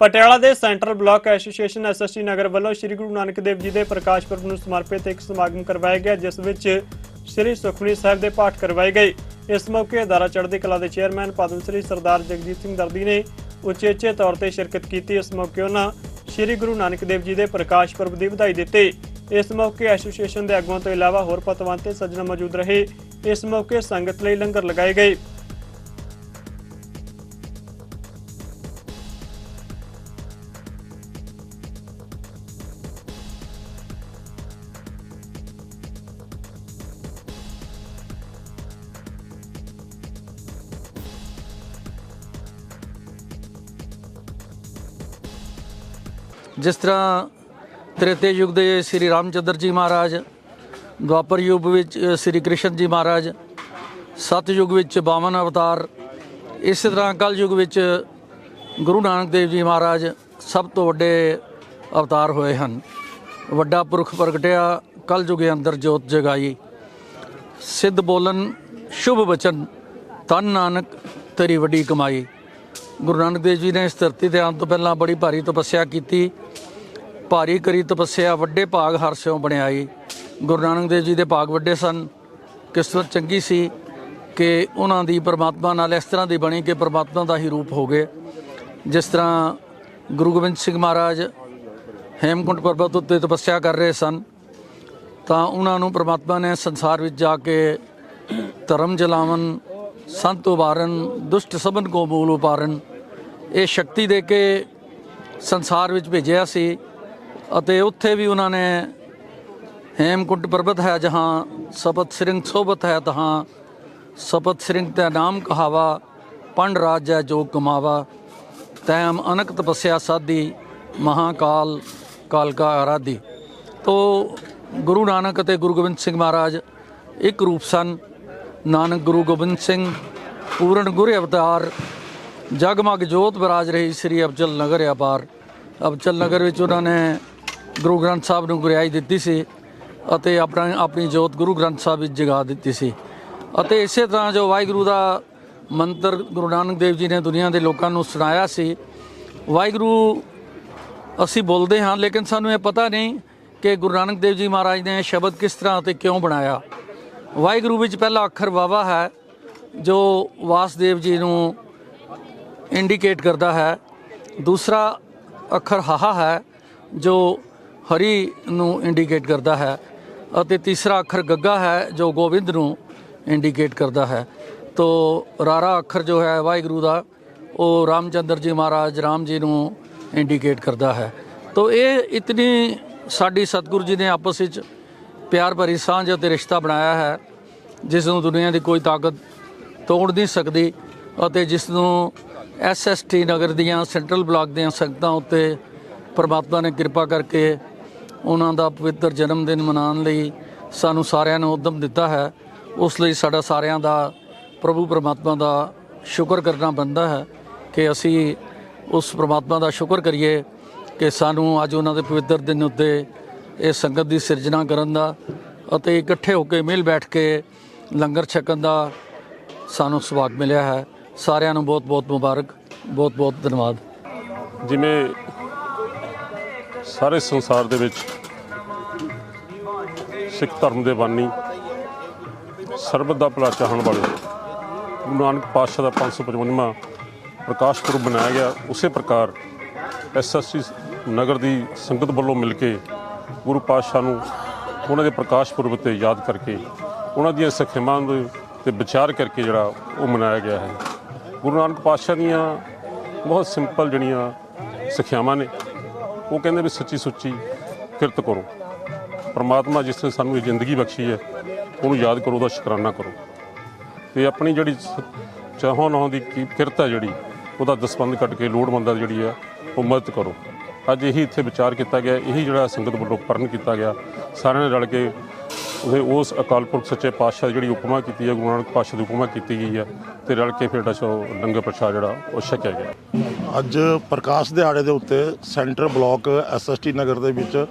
ਪਟਿਆਲਾ ਦੇ central block association SST Nagar ਵੱਲੋਂ ਸ੍ਰੀ ਗੁਰੂ ਨਾਨਕ ਦੇਵ ਜੀ ਦੇ ਪ੍ਰਕਾਸ਼ ਪੁਰਬ ਨੂੰ ਸਮਰਪਿਤ ਇੱਕ ਸਮਾਗਮ ਕਰਵਾਇਆ ਗਿਆ, ਜਿਸ ਵਿੱਚ ਸ੍ਰੀ ਸੁਖਮਨੀ ਸਾਹਿਬ ਦੇ ਪਾਠ ਕਰਵਾਏ ਗਏ। ਇਸ ਮੌਕੇ ਅਦਾਰਾ ਚੜ੍ਹਦੀ ਕਲਾ ਦੇ ਚੇਅਰਮੈਨ ਪਦਮ ਸ੍ਰੀ ਸਰਦਾਰ ਜਗਜੀਤ ਸਿੰਘ ਦਰਦੀ ਨੇ ਉਚੇਚੇ ਤੌਰ ਤੇ ਸ਼ਿਰਕਤ ਕੀਤੀ। ਇਸ ਮੌਕੇ ਉਹਨਾਂ ਸ੍ਰੀ ਗੁਰੂ ਨਾਨਕ ਦੇਵ ਜੀ ਦੇ ਪ੍ਰਕਾਸ਼ ਪੁਰਬ ਦੀ ਵਧਾਈ ਦਿੱਤੀ। ਇਸ ਮੌਕੇ ਐਸੋਸੀਏਸ਼ਨ ਦੇ ਆਗੂਆਂ ਤੋਂ ਇਲਾਵਾ ਹੋਰ ਪਤਵੰਤੇ ਸੱਜਣ ਮੌਜੂਦ ਰਹੇ। ਇਸ ਮੌਕੇ ਸੰਗਤ ਲਈ ਲੰਗਰ ਲਗਾਏ ਗਏ। ਜਿਸ ਤਰ੍ਹਾਂ ਤ੍ਰੇਤੇ ਯੁੱਗ ਦੇ ਸ੍ਰੀ ਰਾਮਚੰਦਰ ਜੀ ਮਹਾਰਾਜ, ਦੁਆਪਰ ਯੁੱਗ ਵਿੱਚ ਸ੍ਰੀ ਕ੍ਰਿਸ਼ਨ ਜੀ ਮਹਾਰਾਜ, ਸਤ ਯੁੱਗ ਵਿੱਚ ਬਾਮਨ ਅਵਤਾਰ, ਇਸੇ ਤਰ੍ਹਾਂ ਕਲ ਯੁੱਗ ਵਿੱਚ ਗੁਰੂ ਨਾਨਕ ਦੇਵ ਜੀ ਮਹਾਰਾਜ ਸਭ ਤੋਂ ਵੱਡੇ ਅਵਤਾਰ ਹੋਏ ਹਨ। ਵੱਡਾ ਪੁਰਖ ਪ੍ਰਗਟਿਆ ਕਲ ਯੁਗੇ ਅੰਦਰ ਜੋਤ ਜਗਾਈ। ਸਿੱਧ ਬੋਲਨ, ਸ਼ੁਭ ਬਚਨ, ਤਨ ਨਾਨਕ ਤੇਰੀ ਵੱਡੀ ਕਮਾਈ। ਗੁਰੂ ਨਾਨਕ ਦੇਵ ਜੀ ਨੇ ਇਸ ਧਰਤੀ ਤੇ ਆਉਣ ਤੋਂ ਪਹਿਲਾਂ ਬੜੀ ਭਾਰੀ ਤਪੱਸਿਆ ਕੀਤੀ। ਭਾਰੀ ਕਰੀ ਤਪੱਸਿਆ, ਵੱਡੇ ਭਾਗ ਹਰ ਸਿਉ ਬਣਾਈ ਗੁਰੂ ਨਾਨਕ ਦੇਵ ਜੀ ਦੇ ਭਾਗ ਵੱਡੇ ਸਨ। ਕਿਸਮਤ ਚੰਗੀ ਸੀ ਕਿ ਉਹਨਾਂ ਦੀ ਪਰਮਾਤਮਾ ਨਾਲ ਇਸ ਤਰ੍ਹਾਂ ਦੀ ਬਣੀ ਕਿ ਪਰਮਾਤਮਾ ਦਾ ਹੀ ਰੂਪ ਹੋ ਗਏ। ਜਿਸ ਤਰ੍ਹਾਂ ਗੁਰੂ ਗੋਬਿੰਦ ਸਿੰਘ ਮਹਾਰਾਜ ਹੇਮਕੁੰਟ ਪਰਬਤ ਉੱਤੇ ਤਪੱਸਿਆ ਕਰ ਰਹੇ ਸਨ, ਤਾਂ ਉਹਨਾਂ ਨੂੰ ਪਰਮਾਤਮਾ ਨੇ ਸੰਸਾਰ ਵਿੱਚ ਜਾ ਕੇ ਧਰਮ ਜਲਾਵਨ, ਸੰਤ ਉਬਾਰਨ ਦੁਸ਼ਟ ਸਭਨ ਕੋ ਮੂਲ ਉਪਾਰਨ ਇਹ ਸ਼ਕਤੀ ਦੇ ਕੇ ਸੰਸਾਰ ਵਿੱਚ ਭੇਜਿਆ ਸੀ ਅਤੇ ਉੱਥੇ ਵੀ ਉਹਨਾਂ ਨੇ ਹੇਮਕੁੰਟ ਪਰਬਤ ਹੈ ਜਹਾਂ, ਸਪਤ ਸ੍ਰਿੰਗ ਸੋਬਤ ਹੈ ਤਹਾਂ, ਸਪਤ ਸ੍ਰਿੰਗ ਤੇ ਨਾਮ ਕਹਾਵਾ, ਪੰਡ ਰਾਜ ਹੈ ਜੋ ਕਮਾਵਾ। ਤੈਮ ਅਨਕ ਤਪੱਸਿਆ ਸਾਧੀ ਮਹਾਕਾਲ, ਕਾਲਕਾ ਆਰਾਧੀ। ਤੋ ਗੁਰੂ ਨਾਨਕ ਅਤੇ ਗੁਰੂ ਗੋਬਿੰਦ ਸਿੰਘ ਮਹਾਰਾਜ ਇੱਕ ਰੂਪ ਸਨ। ਨਾਨਕ ਗੁਰੂ ਗੋਬਿੰਦ ਸਿੰਘ, ਪੂਰਨ ਗੁਰ ਅਵਤਾਰ ਜਗਮਗ ਜੋਤ ਬਰਾਜ ਰਹੀ ਸ੍ਰੀ ਅਬਜ਼ਲ ਨਗਰ ਅਪਾਰ। ਅਬਚਲ ਨਗਰ ਵਿੱਚ ਉਹਨਾਂ ਨੇ ਗੁਰੂ ਗ੍ਰੰਥ ਸਾਹਿਬ ਨੂੰ ਗੁਰਿਆਈ ਦਿੱਤੀ ਸੀ ਅਤੇ ਆਪਣਾ, ਆਪਣੀ ਜੋਤ ਗੁਰੂ ਗ੍ਰੰਥ ਸਾਹਿਬ ਵਿੱਚ ਜਗਾ ਦਿੱਤੀ ਸੀ। ਅਤੇ ਇਸੇ ਤਰ੍ਹਾਂ ਜੋ ਵਾਹਿਗੁਰੂ ਦਾ ਮੰਤਰ ਗੁਰੂ ਨਾਨਕ ਦੇਵ ਜੀ ਨੇ ਦੁਨੀਆ ਦੇ ਲੋਕਾਂ ਨੂੰ ਸੁਣਾਇਆ ਸੀ, ਵਾਹਿਗੁਰੂ, ਅਸੀਂ ਬੋਲਦੇ ਹਾਂ, ਲੇਕਿਨ ਸਾਨੂੰ ਇਹ ਪਤਾ ਨਹੀਂ ਕਿ ਗੁਰੂ ਨਾਨਕ ਦੇਵ ਜੀ ਮਹਾਰਾਜ ਨੇ ਸ਼ਬਦ ਕਿਸ ਤਰ੍ਹਾਂ ਅਤੇ ਕਿਉਂ ਬਣਾਇਆ। ਵਾਹਿਗੁਰੂ ਵਿੱਚ ਪਹਿਲਾ ਅੱਖਰ ਵਾਵਾ ਹੈ, ਜੋ ਵਾਸਦੇਵ ਜੀ ਨੂੰ ਇੰਡੀਕੇਟ ਕਰਦਾ ਹੈ। ਦੂਸਰਾ ਅੱਖਰ ਹਾਹਾ ਹੈ, ਜੋ ਹਰੀ ਨੂੰ ਇੰਡੀਕੇਟ ਕਰਦਾ ਹੈ ਅਤੇ ਤੀਸਰਾ ਅੱਖਰ ਗੱਗਾ ਹੈ, ਜੋ ਗੋਬਿੰਦ ਨੂੰ ਇੰਡੀਕੇਟ ਕਰਦਾ ਹੈ। ਤੋ ਰਾਰਾ ਅੱਖਰ ਜੋ ਹੈ ਵਾਹਿਗੁਰੂ ਦਾ, ਉਹ ਰਾਮਚੰਦਰ ਜੀ ਮਹਾਰਾਜ ਰਾਮ ਜੀ ਨੂੰ ਇੰਡੀਕੇਟ ਕਰਦਾ ਹੈ। ਤੋ ਇਹ ਇਤਨੀ ਸਾਡੀ ਸਤਿਗੁਰੂ ਜੀ ਨੇ ਆਪਸ ਵਿੱਚ ਪਿਆਰ ਭਰੀ ਸਾਂਝ ਅਤੇ ਰਿਸ਼ਤਾ ਬਣਾਇਆ ਹੈ, ਜਿਸ ਨੂੰ ਦੁਨੀਆ ਦੀ ਕੋਈ ਤਾਕਤ ਤੋੜ ਨਹੀਂ ਸਕਦੀ ਅਤੇ ਜਿਸ ਨੂੰ ਐਸਐਸਟੀ ਨਗਰ ਦੀਆਂ, ਸੈਂਟਰਲ ਬਲਾਕ ਦੀਆਂ ਸੰਗਤਾਂ ਉੱਤੇ ਪਰਮਾਤਮਾ ਨੇ ਕਿਰਪਾ ਕਰਕੇ ਉਹਨਾਂ ਦਾ ਪਵਿੱਤਰ ਜਨਮ ਦਿਨ ਮਨਾਉਣ ਲਈ ਸਾਨੂੰ ਸਾਰਿਆਂ ਨੂੰ ਉਦਮ ਦਿੱਤਾ ਹੈ। ਉਸ ਲਈ ਸਾਡਾ ਸਾਰਿਆਂ ਦਾ, ਪ੍ਰਭੂ ਪਰਮਾਤਮਾ ਦਾ ਸ਼ੁਕਰ ਕਰਨਾ ਬਣਦਾ ਹੈ ਕਿ ਅਸੀਂ ਉਸ ਪਰਮਾਤਮਾ ਦਾ ਸ਼ੁਕਰ ਕਰੀਏ ਕਿ ਸਾਨੂੰ ਅੱਜ ਉਹਨਾਂ ਦੇ ਪਵਿੱਤਰ ਦਿਨ ਉੱਤੇ ਇਹ ਸੰਗਤ ਦੀ ਸਿਰਜਣਾ ਕਰਨ ਦਾ ਅਤੇ ਇਕੱਠੇ ਹੋ ਕੇ ਮਿਲ ਬੈਠ ਕੇ ਲੰਗਰ ਛਕਣ ਦਾ ਸਾਨੂੰ ਸੁਭਾਗ ਮਿਲਿਆ ਹੈ। ਸਾਰਿਆਂ ਨੂੰ ਬਹੁਤ ਬਹੁਤ ਮੁਬਾਰਕ, ਬਹੁਤ ਬਹੁਤ ਧੰਨਵਾਦ। ਜਿਵੇਂ ਸਾਰੇ ਸੰਸਾਰ ਦੇ ਵਿੱਚ ਸਿੱਖ ਧਰਮ ਦੇ ਬਾਨੀ ਸਰਬਤ ਦਾ ਭਲਾ ਚਾਹਣ ਵਾਲੇ ਗੁਰੂ ਨਾਨਕ ਪਾਤਸ਼ਾਹ ਦਾ 555ਵਾਂ ਪ੍ਰਕਾਸ਼ ਪੁਰਬ ਮਨਾਇਆ ਗਿਆ, ਉਸੇ ਪ੍ਰਕਾਰ ਐਸਐਸਸੀ ਨਗਰ ਦੀ ਸੰਗਤ ਵੱਲੋਂ ਮਿਲ ਕੇ ਗੁਰੂ ਪਾਤਸ਼ਾਹ ਨੂੰ ਉਹਨਾਂ ਦੇ ਪ੍ਰਕਾਸ਼ ਪੁਰਬ ਤੇ ਯਾਦ ਕਰਕੇ ਉਹਨਾਂ ਦੀਆਂ ਸਿੱਖਿਆਵਾਂ ਦੇ ਤੇ ਵਿਚਾਰ ਕਰਕੇ ਜਿਹੜਾ ਉਹ ਮਨਾਇਆ ਗਿਆ ਹੈ। ਗੁਰੂ ਨਾਨਕ ਪਾਤਸ਼ਾਹ ਦੀਆਂ ਬਹੁਤ ਸਿੰਪਲ ਜਿਹੜੀਆਂ ਸਿੱਖਿਆਵਾਂ ਨੇ, ਉਹ ਕਹਿੰਦੇ ਵੀ ਸੱਚੀ ਸੁੱਚੀ ਕਿਰਤ ਕਰੋ। ਪਰਮਾਤਮਾ ਜਿਸ ਨੇ ਸਾਨੂੰ ਇਹ ਜ਼ਿੰਦਗੀ ਬਖਸ਼ੀ ਹੈ, ਉਹਨੂੰ ਯਾਦ ਕਰੋ, ਉਹਦਾ ਸ਼ੁਕਰਾਨਾ ਕਰੋ। ਤੇ ਆਪਣੀ ਜਿਹੜੀ ਸ- ਚਾਹੋਂ ਨਾ ਦੀ ਕੀ ਕਿਰਤ ਹੈ ਜਿਹੜੀ, ਉਹਦਾ ਦਸਵੰਦ ਕੱਢ ਕੇ ਲੋੜਵੰਦਾਂ ਦੀ ਜਿਹੜੀ ਆ ਉਹ ਮਦਦ ਕਰੋ। ਅੱਜ ਇਹੀ ਇੱਥੇ ਵਿਚਾਰ ਕੀਤਾ ਗਿਆ, ਇਹੀ ਜਿਹੜਾ ਸੰਗਤ ਵੱਲੋਂ ਪਰਨ ਕੀਤਾ ਗਿਆ। ਸਾਰਿਆਂ ਨੇ ਰਲ ਕੇ ਉਹਦੇ ਉਸ ਅਕਾਲ ਪੁਰਖ ਸੱਚੇ ਪਾਤਸ਼ਾਹ ਦੀ ਜਿਹੜੀ ਉਪਮਾ ਕੀਤੀ ਹੈ, ਗੁਰੂ ਨਾਨਕ ਪਾਤਸ਼ਾਹ ਦੀ ਉਪਮਾ ਕੀਤੀ ਗਈ ਹੈ ਤੇ ਰਲ ਕੇ ਫਿਰ ਜਿਹੜਾ ਸੋ ਲੰਗਰ ਪ੍ਰਸ਼ਾਦ ਜਿਹੜਾ ਉਹ ਛਕਿਆ ਗਿਆ। ਅੱਜ ਪ੍ਰਕਾਸ਼ ਦਿਹਾੜੇ ਦੇ ਉੱਤੇ ਸੈਂਟਰ ਬਲਾਕ ਐਸਐਸਟੀ ਨਗਰ ਦੇ ਵਿੱਚ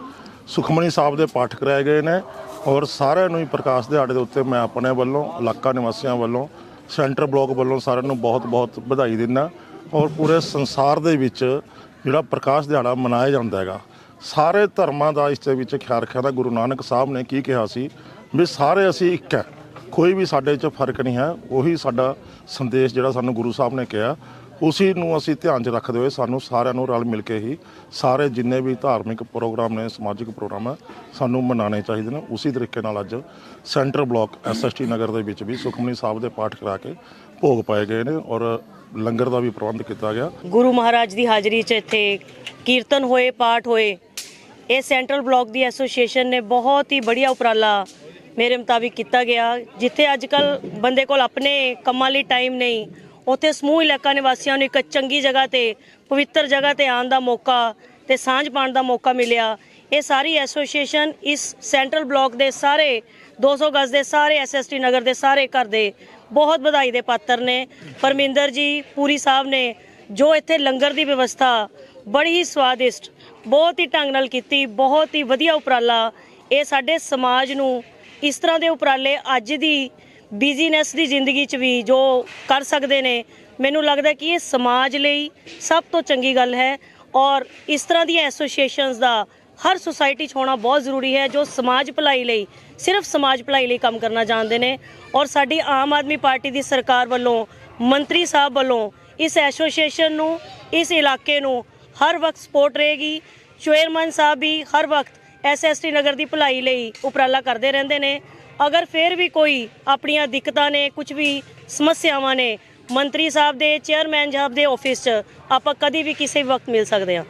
ਸੁਖਮਨੀ ਸਾਹਿਬ ਦੇ ਪਾਠ ਕਰਾਏ ਗਏ ਨੇ ਔਰ ਸਾਰਿਆਂ ਨੂੰ ਹੀ ਪ੍ਰਕਾਸ਼ ਦਿਹਾੜੇ ਦੇ ਉੱਤੇ ਮੈਂ ਆਪਣੇ ਵੱਲੋਂ, ਇਲਾਕਾ ਨਿਵਾਸੀਆਂ ਵੱਲੋਂ, ਸੈਂਟਰ ਬਲਾਕ ਵੱਲੋਂ ਸਾਰਿਆਂ ਨੂੰ ਬਹੁਤ-ਬਹੁਤ ਵਧਾਈ ਦਿੰਦਾ ਔਰ ਪੂਰੇ ਸੰਸਾਰ ਦੇ ਵਿੱਚ ਜਿਹੜਾ ਪ੍ਰਕਾਸ਼ ਦਿਹਾੜਾ ਮਨਾਇਆ ਜਾਂਦਾ ਹੈਗਾ, ਸਾਰੇ ਧਰਮਾਂ ਦਾ ਇਸ ਦੇ ਵਿੱਚ ਖਿਆਲ ਰੱਖਿਆ ਦਾ ਗੁਰੂ ਨਾਨਕ ਸਾਹਿਬ ਨੇ ਕੀ ਕਿਹਾ ਸੀ ਵੀ ਸਾਰੇ ਅਸੀਂ ਇੱਕ ਹੈ, ਕੋਈ ਵੀ ਸਾਡੇ 'ਚ ਫ਼ਰਕ ਨਹੀਂ ਹੈ, ਉਹੀ ਸਾਡਾ ਸੰਦੇਸ਼ ਜਿਹੜਾ ਸਾਨੂੰ ਗੁਰੂ ਸਾਹਿਬ ਨੇ ਕਿਹਾ, ਉਸੇ ਨੂੰ ਅਸੀਂ ਧਿਆਨ 'ਚ ਰੱਖਦੇ ਹੋਏ ਸਾਨੂੰ ਸਾਰਿਆਂ ਨੂੰ ਰਲ ਮਿਲ ਕੇ ਹੀ ਸਾਰੇ ਜਿੰਨੇ ਵੀ ਧਾਰਮਿਕ ਪ੍ਰੋਗਰਾਮ ਨੇ, ਸਮਾਜਿਕ ਪ੍ਰੋਗਰਾਮ ਹੈ, ਸਾਨੂੰ ਮਨਾਉਣੇ ਚਾਹੀਦੇ ਨੇ। ਉਸੇ ਤਰੀਕੇ ਨਾਲ ਅੱਜ ਸੈਂਟਰ ਬਲਾਕ ਐਸਐਸਟੀ ਨਗਰ ਦੇ ਵਿੱਚ ਵੀ ਸੁਖਮਨੀ ਸਾਹਿਬ ਦੇ ਪਾਠ ਕਰਾ ਕੇ ਭੋਗ ਪਾਏ ਗਏ ਨੇ ਔਰ ਲੰਗਰ ਦਾ ਵੀ ਪ੍ਰਬੰਧ ਕੀਤਾ ਗਿਆ। ਗੁਰੂ ਮਹਾਰਾਜ ਦੀ ਹਾਜ਼ਰੀ 'ਚ ਇੱਥੇ ਕੀਰਤਨ ਹੋਏ, ਪਾਠ ਹੋਏ। ਇਹ ਸੈਂਟਰਲ ਬਲਾਕ ਦੀ ਐਸੋਸੀਏਸ਼ਨ ਨੇ ਬਹੁਤ ਹੀ ਬੜੀਆ ਉਪਰਾਲਾ ਮੇਰੇ ਮੁਤਾਬਿਕ ਕੀਤਾ ਗਿਆ, ਜਿੱਥੇ ਅੱਜ ਕੱਲ ਬੰਦੇ ਕੋਲ ਆਪਣੇ ਕੰਮਾਂ ਲਈ ਟਾਈਮ ਨਹੀਂ। ਉੱਥੇ ਸਮੂਹ ਇਲਾਕਾ ਨਿਵਾਸੀਆਂ ਨੂੰ ਇੱਕ ਚੰਗੀ ਜਗ੍ਹਾ ਤੇ, ਪਵਿੱਤਰ ਜਗ੍ਹਾ ਤੇ ਆਉਣ ਦਾ ਮੌਕਾ ਤੇ ਸਾਂਝ ਪਾਉਣ ਦਾ ਮੌਕਾ ਮਿਲਿਆ। ਇਹ ਸਾਰੀ ਐਸੋਸੀਏਸ਼ਨ ਇਸ ਸੈਂਟਰਲ ਬਲਾਕ ਦੇ ਸਾਰੇ 200 ਗਜ਼ ਦੇ ਸਾਰੇ ਐਸਐਸਟੀ ਨਗਰ ਦੇ ਸਾਰੇ ਘਰ ਦੇ ਬਹੁਤ ਵਧਾਈ ਦੇ ਪਾਤਰ ਨੇ। ਪਰਮਿੰਦਰ ਜੀ, ਪੂਰੀ ਸਾਹਿਬ ਨੇ ਜੋ ਇੱਥੇ ਲੰਗਰ ਦੀ ਵਿਵਸਥਾ ਬੜੀ ਹੀ ਸਵਾਦਿਸ਼ਟ, ਬਹੁਤ ਹੀ ਢੰਗ ਨਾਲ ਕੀਤੀ, ਬਹੁਤ ਹੀ ਵਧੀਆ ਉਪਰਾਲਾ। ਇਹ ਸਾਡੇ ਸਮਾਜ ਨੂੰ ਇਸ ਤਰ੍ਹਾਂ ਦੇ ਉਪਰਾਲੇ ਅੱਜ ਦੀ ਬਿਜ਼ੀਨੈਸ ਦੀ ਜ਼ਿੰਦਗੀ 'ਚ ਵੀ ਜੋ ਕਰ ਸਕਦੇ ਨੇ, ਮੈਨੂੰ ਲੱਗਦਾ ਕਿ ਇਹ ਸਮਾਜ ਲਈ ਸਭ ਤੋਂ ਚੰਗੀ ਗੱਲ ਹੈ। ਔਰ ਇਸ ਤਰ੍ਹਾਂ ਦੀਆਂ ਐਸੋਸੀਏਸ਼ਨਸ ਦਾ ਹਰ ਸੁਸਾਇਟੀ 'ਚ ਹੋਣਾ ਬਹੁਤ ਜ਼ਰੂਰੀ ਹੈ ਜੋ ਸਮਾਜ ਭਲਾਈ ਲਈ, ਸਿਰਫ ਸਮਾਜ ਭਲਾਈ ਲਈ ਕੰਮ ਕਰਨਾ ਚਾਹੁੰਦੇ ਨੇ ਔਰ ਸਾਡੀ ਆਮ ਆਦਮੀ ਪਾਰਟੀ ਦੀ ਸਰਕਾਰ ਵੱਲੋਂ, ਮੰਤਰੀ ਸਾਹਿਬ ਵੱਲੋਂ ਇਸ ਐਸੋਸੀਏਸ਼ਨ ਨੂੰ, ਇਸ ਇਲਾਕੇ ਨੂੰ ਹਰ ਵਕਤ ਸਪੋਰਟ ਰਹੇਗੀ। ਚੇਅਰਮੈਨ ਸਾਹਿਬ ਵੀ ਹਰ ਵਕਤ ਐਸਐਸਟੀ ਨਗਰ ਦੀ ਭਲਾਈ ਲਈ ਉਪਰਾਲਾ ਕਰਦੇ ਰਹਿੰਦੇ ਨੇ। ਅਗਰ ਫਿਰ ਵੀ ਕੋਈ ਆਪਣੀਆਂ ਦਿੱਕਤਾਂ ਨੇ, ਕੁਝ ਵੀ ਸਮੱਸਿਆਵਾਂ ਨੇ, ਮੰਤਰੀ ਸਾਹਿਬ ਦੇ, ਚੇਅਰਮੈਨ ਸਾਹਿਬ ਦੇ ਆਫਿਸ 'ਚ ਆਪਾਂ ਕਦੀ ਵੀ ਕਿਸੇ ਵੀ ਵਕਤ ਮਿਲ ਸਕਦੇ ਹਾਂ।